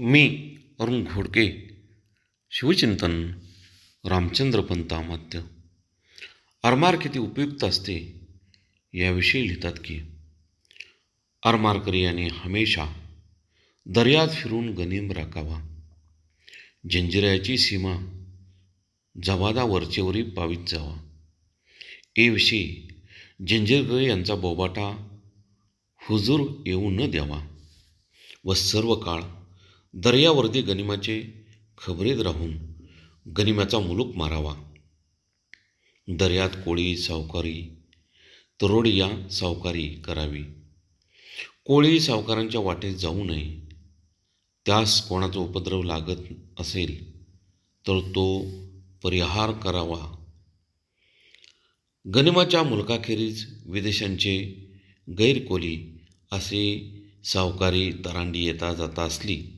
मी अरुण घोडके शिवचिंतन रामचंद्र पंतामात्य आरमार किती उपयुक्त असते याविषयी लिहितात की आरमारकरी यांनी हमेशा दर्यात फिरून गनीम राखावा. जंजिराची सीमा जवादा वरचेवरी पावीत जावा. याविषयी जंजिरकर यांचा बोबाटा हुजूर येऊ न द्यावा. व सर्व काळ दर्यावरती गनिमाचे खबरीत राहून गनिमाचा मुलूक मारावा. दर्यात कोळी सावकारी तरोडिया सावकारी करावी. कोळी सावकारांच्या वाटेत जाऊ नये. त्यास कोणाचा उपद्रव लागत असेल तर तो परिहार करावा. गनिमाच्या मुलकाखेरीज विदेशांचे गैरकोली असे सावकारी तरांडी येता जाता असली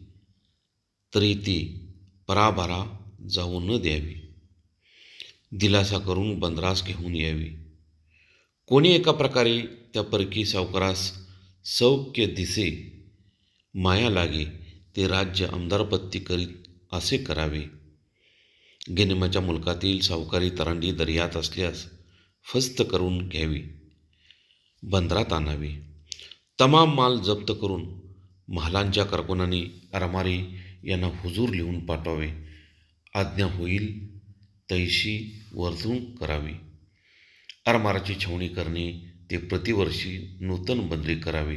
तरी ती पराभरा जाऊ न द्यावी. दिलासा करून बंदरास घेऊन यावी. कोणी एका प्रकारे त्या परकी सावकारास सौख्य दिसे माया लागे ते राज्य आमदारपत्ती करीत असे करावे. गेनिमाच्या मुलकातील सावकारी तरांडी दर्यात असल्यास फस्त करून घ्यावी. बंदरात आणावी. तमाम माल जप्त करून महालांच्या कारकुनांनी अरमारी यांना हुजूर लिहून पाठवावे. आज्ञा होईल तैशी वर्तणूक करावी. आरमाराची छावणी करणे ते प्रतिवर्षी नूतन बदली करावे.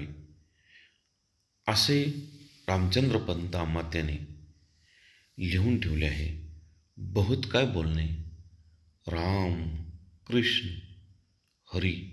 असे रामचंद्र पंत अमात्याने लिहून ठेवले आहे. बहुत काय बोलणे? राम कृष्ण हरी.